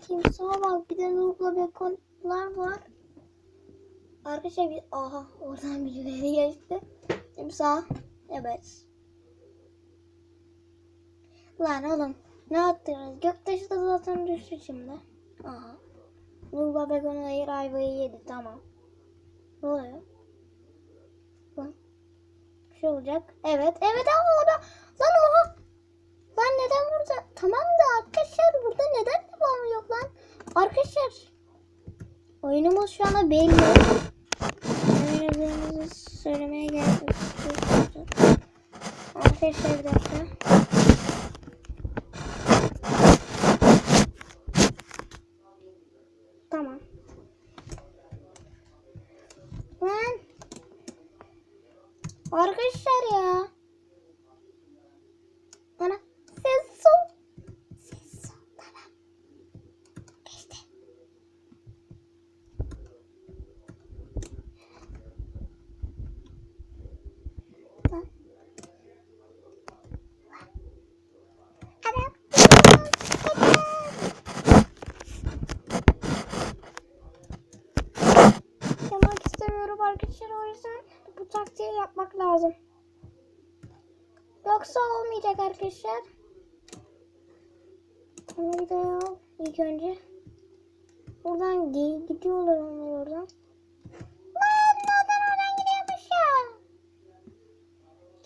timsaha bak. Bir de Nur'la bekonlar var. Arkadaşlar bir aha oradan birileri geçti. Timsah. Evet. Lan oğlum ne yaptınız? Göktaşı da zaten düştü şimdi. Aha. Nur'la bekonlar hayır ayvayı yedi tamam. Ne oluyor? Lan. Bir şey olacak. Evet. Evet ama orada. Lan oha. Lan neden burada? Tamam da arkadaşlar burada neden devam yok lan? Arkadaşlar. Oyunumuz şu anda belli. Oynadığımızı söylemeye yok. Arkadaşlar bir dakika. Tamam. Lan. Arkadaşlar ya. Bana ses sol. Ses sol. Tamam. Geçti. Lan. Adam. Yapmak istemiyorum arkadaşlar o yüzden bu taktiği yapmak lazım. Yoksa olmayacak arkadaşlar. Bir daha ilk önce. Buradan gi- gidiyorlar onlar oradan. Lan oradan oradan gidiyormuş ya.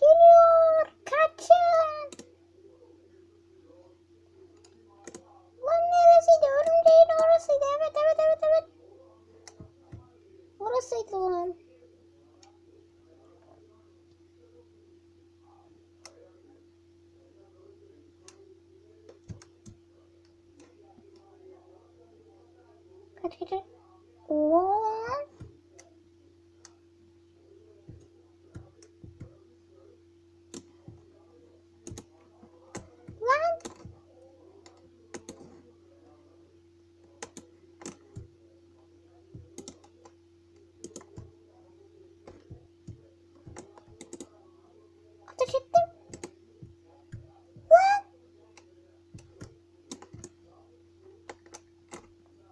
Geliyor. Kaçın. Lan neresiydi? Örümceğin orasıydı. Evet evet evet evet. Orasıydı lan. Kaç. Oo. Lan. Ateş ettim.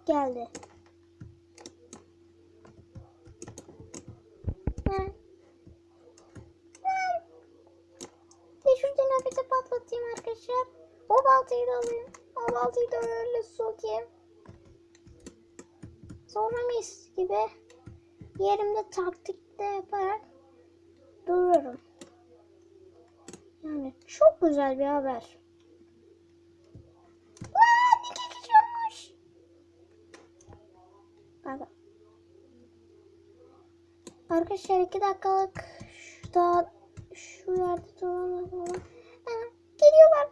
Geldi. Lan. Lan. Şu dinamiti patlatayım arkadaşlar. O baltayı da alayım. O baltayı da öyle sokayım. Sonra mis gibi yerimde taktikte yaparak dururum. Yani çok güzel bir haber. Lan iki kişi olmuş. Bak. Arkadaşlar iki dakikalık şu da şu yerde duralım. Ana, geliyorlar.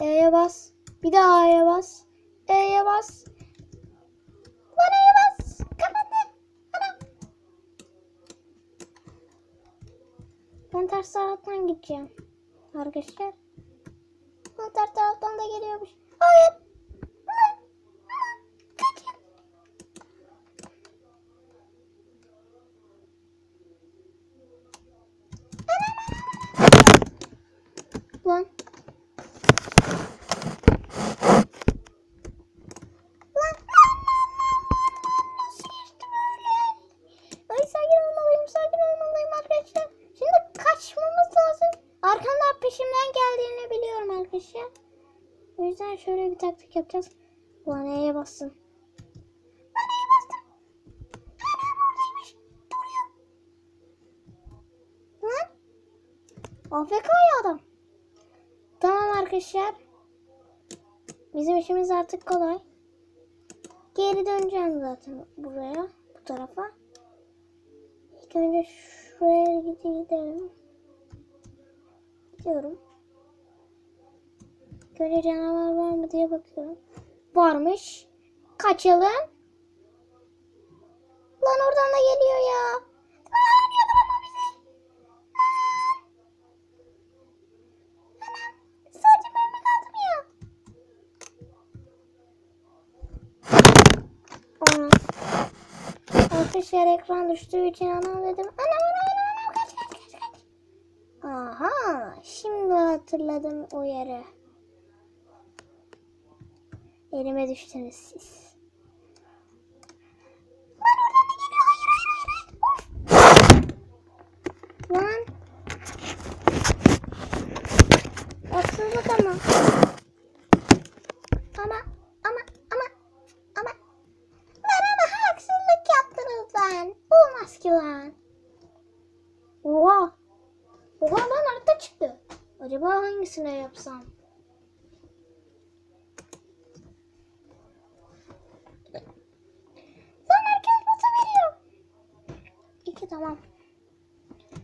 E'ye bas. Bir daha A'ya bas. E'ye bas. Lan E'ye bas. Kapattı. Ana. Ben ters taraftan gideceğim. Arkadaşlar. Ben ters taraftan da geliyormuş. Hayır. Lan. Lan. Kaçın. Lan. Lan lan lan lan lan lan nasıl geçti böyle? Ay sakin olmalıyım sakin olmalıyım arkadaşlar. Şimdi kaçmamız lazım. Arkamdan peşimden geldiğini arkadaşlar. O yüzden şöyle bir taktik yapacağız. Ulan E'ye bassın. Lan E'ye bastım. Anam oradaymış. Duruyor. Lan. AFK ya adam. Tamam arkadaşlar. Bizim işimiz artık kolay. Geri döneceğim zaten buraya. Bu tarafa. İlk önce şuraya gidelim. Gidiyorum. İlk önce canavar var mı diye bakıyorum. Varmış. Kaçalım. Lan oradan da geliyor ya. Lan yakalama bizi. Lan. Anam. Sadece ben mi kaldım ya? Ana. Arkadaşlar ekran düştüğü için anam dedim. Anam anam anam anam kaç kaç kaç kaç. Aha şimdi hatırladım o yeri. Elime düştünüz siz. Lan oradan da geliyor. Hayır hayır hayır. Of. Lan. Haksızlık ama. Ama ama ama ama. Lan ama haksızlık yaptınız lan. Olmaz ki lan. Oha. Oha lan harita çıktı. Acaba hangisine yapsam? Lan herkes basa veriyor. İki tamam.